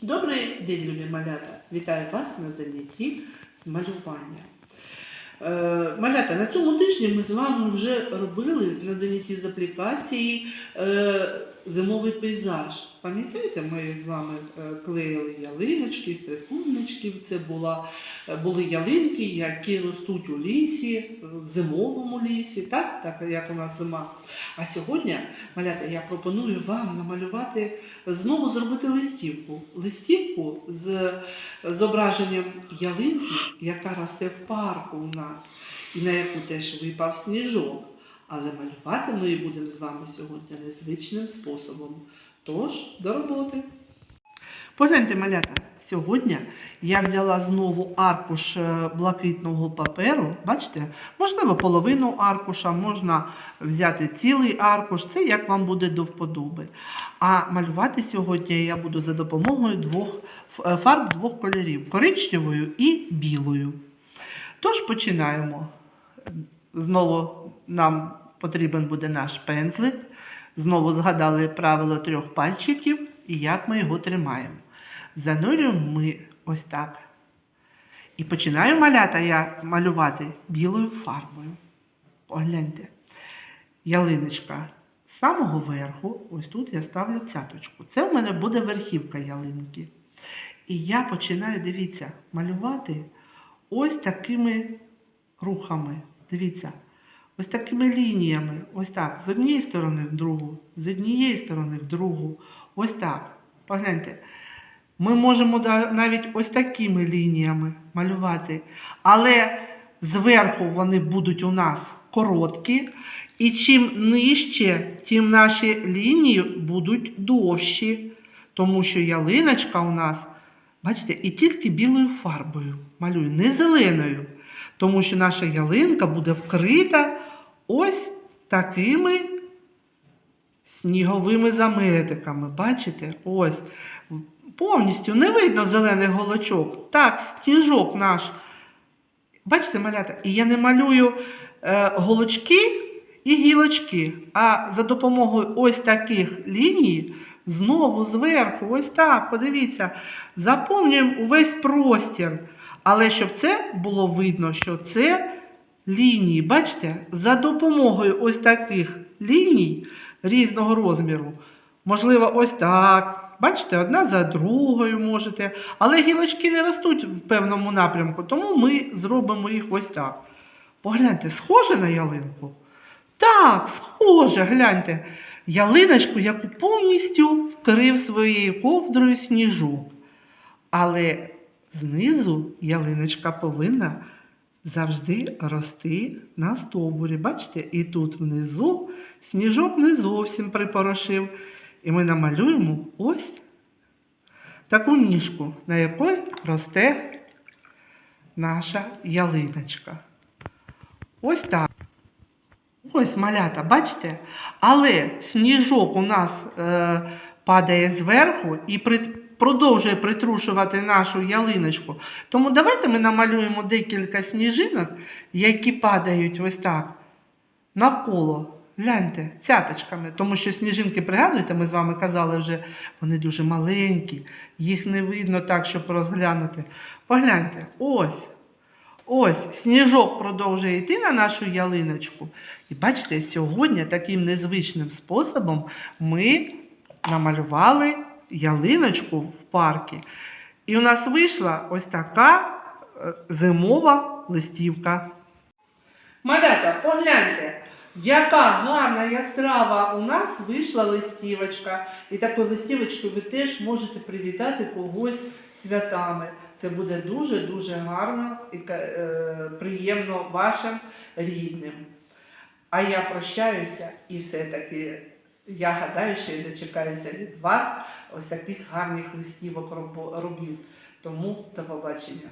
Добрий день, любі малята! Вітаю вас на занятті з малювання. Е, малята, на цьому тижні ми з вами вже робили на занятті з аплікації е, зимовий пейзаж. Пам'ятаєте, ми з вами е, клеїли ялиночки, стрихуночки. Це була, е, були ялинки, які ростуть у лісі, е, в зимовому лісі, так, так як у нас зима. А сьогодні, малята, я пропоную вам намалювати знову зробити листівку. Листівку з зображенням ялинки, яка росте в парку у нас, і на яку теж випав сніжок. Але малювати ми будемо з вами сьогодні незвичним способом. Тож, до роботи. Погляньте, малята, сьогодні я взяла знову аркуш е, блакитного паперу. Бачите, можливо, половину аркуша, можна взяти цілий аркуш, це як вам буде до вподоби. А малювати сьогодні я буду за допомогою двох е, фарб двох кольорів коричневою і білою. Тож починаємо. Знову нам потрібен буде наш пензлик. Знову згадали правило трьох пальчиків і як ми його тримаємо. Занурюємо ми ось так. І починаю малята я малювати білою фарбою. Погляньте. Ялиночка з самого верху, ось тут я ставлю цяточку. Це в мене буде верхівка ялинки. І я починаю, дивіться, малювати ось такими рухами. Дивіться, ось такими лініями. Ось так. З однієї сторони в другу, з однієї сторони в другу. Ось так. Погляньте. Ми можемо навіть ось такими лініями малювати. Але зверху вони будуть у нас короткі. І чим нижче, тим наші лінії будуть довші. Тому що ялиночка у нас, бачите, і тільки білою фарбою малюю, не зеленою. Тому що наша ялинка буде вкрита ось такими сніговими заметиками. Бачите? Ось. Повністю не видно зелений голочок. Так, сніжок наш. Бачите, малята? І я не малюю е, голочки і гілочки, а за допомогою ось таких ліній знову зверху, ось так, подивіться, заповнюємо увесь простір. Але щоб це було видно, що це лінії, бачите, за допомогою ось таких ліній різного розміру, можливо, ось так. Бачите, одна за другою можете. Але гілочки не ростуть в певному напрямку, тому ми зробимо їх ось так. Погляньте, схоже на ялинку? Так, схоже, гляньте. Ялиночку, яку повністю вкрив своєю ковдрою сніжок. Але знизу ялиночка повинна завжди рости на стовбурі. Бачите, і тут внизу сніжок не зовсім припорошив. І ми намалюємо ось таку ніжку, на якій росте наша ялиночка. Ось так. Ось малята, бачите? Але сніжок у нас е, падає зверху і при, продовжує притрушувати нашу ялиночку. Тому давайте ми намалюємо декілька сніжинок, які падають ось так навколо. Гляньте, цяточками, тому що сніжинки, пригадуєте, ми з вами казали вже, вони дуже маленькі, їх не видно так, щоб розглянути. Погляньте, ось, ось сніжок продовжує йти на нашу ялиночку. І бачите, сьогодні таким незвичним способом ми намалювали ялиночку в парку. І у нас вийшла ось така е, зимова листівка. Малята, погляньте, яка гарна яскрава у нас вийшла листівочка. І такою листівочкою ви теж можете привітати когось святами. Це буде дуже-дуже гарно і е, приємно вашим рідним. А я прощаюся і все-таки я гадаю, що я дочекаюся від вас ось таких гарних листівок робіт. Тому до побачення.